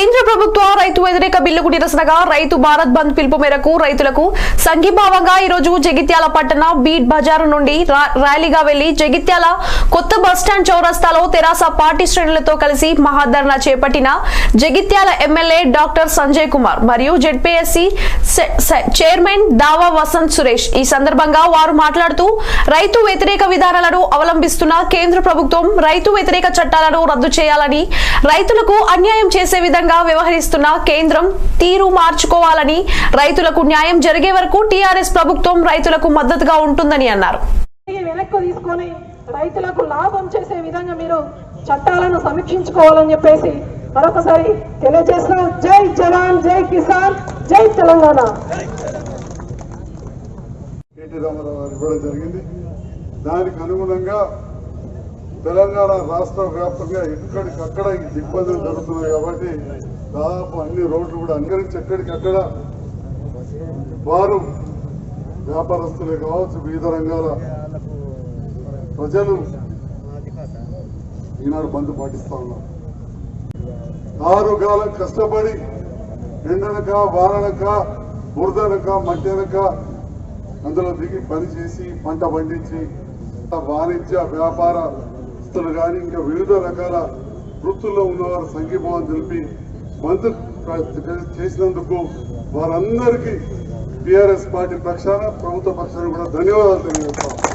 కేంద్ర ప్రభుత్వ రైతు వ్యతిరేక బిల్లుకు నిరసనగా రైతు భారత్ బంద్ పిలుపు మేరకు రైతులకు సంఘీభావంగా ఈ రోజు జగిత్యాల పట్టణ బీట్ బజారు నుండి రా- ర్యాలీగా వెళ్ళి జగిత్యాల కొత్త బస్టాండ్ చౌరస్తాలో తెరాస పార్టీ శ్రేణులతో కలిసి మహాధర్నా చేపట్టిన జగిత్యాల ఎమ్మెల్యే డాక్టర్ సంజయ్ కుమార్ మరియు జెడ్పీఎస్సీ చైర్మన్ దావా వసంత్ సురేష్. ఈ సందర్భంగా వారు మాట్లాడుతూ రైతు వ్యతిరేక విధానాలను అవలంబిస్తున్న కేంద్ర ప్రభుత్వం రైతు వ్యతిరేక చట్టాలను రద్దు చేయాలని రైతులకు అన్యాయం చేసే విధంగా వ్యవహరిస్తున్న కేంద్రం తీరు మార్చుకోవాలని రైతులకు న్యాయం జరిగే వరకు టీఆర్ఎస్ ప్రభుత్వం రైతులకు మద్దతుగా ఉంటుందని అన్నారు. వెనక్కు తీసుకొని రైతులకు లాభం చేసే విధంగా మీరు చట్టాలను సమీక్షించుకోవాలని చెప్పేసి మరొకసారి తెలియజేస్తున్నాం జై జవాన్ జై కిసాన్ జై తెలంగాణ. కేటీ రామారావు గారు ఇవ్వడం జరిగింది. దానికి అనుగుణంగా తెలంగాణ రాష్ట్ర వ్యాప్తంగా ఎక్కడికక్కడ ఇబ్బందులు జరుగుతున్నాయి కాబట్టి దాదాపు అన్ని రోడ్లు కూడా అంగరించి ఎక్కడికక్కడ వారు వ్యాపారస్తులే కావచ్చు వివిధ రంగాల ప్రజలు ఈనాడు బంద్ పాటిస్తా ఉన్నారు. ఆరు కాలం కష్టపడి ఎండనక వారనక బురదనక మట్టెనక అందులో దిగి పని చేసి పంట పండించి వాణిజ్య వ్యాపార సంస్థలు కానీ ఇంకా వివిధ రకాల వృత్తుల్లో ఉన్నవారు సంఘీభావం తెలిపి మంత్రి చేసినందుకు వారందరికీ టిఆర్ఎస్ పార్టీ పక్షాన ప్రభుత్వ పక్షాన కూడా ధన్యవాదాలు తెలియజేస్తాం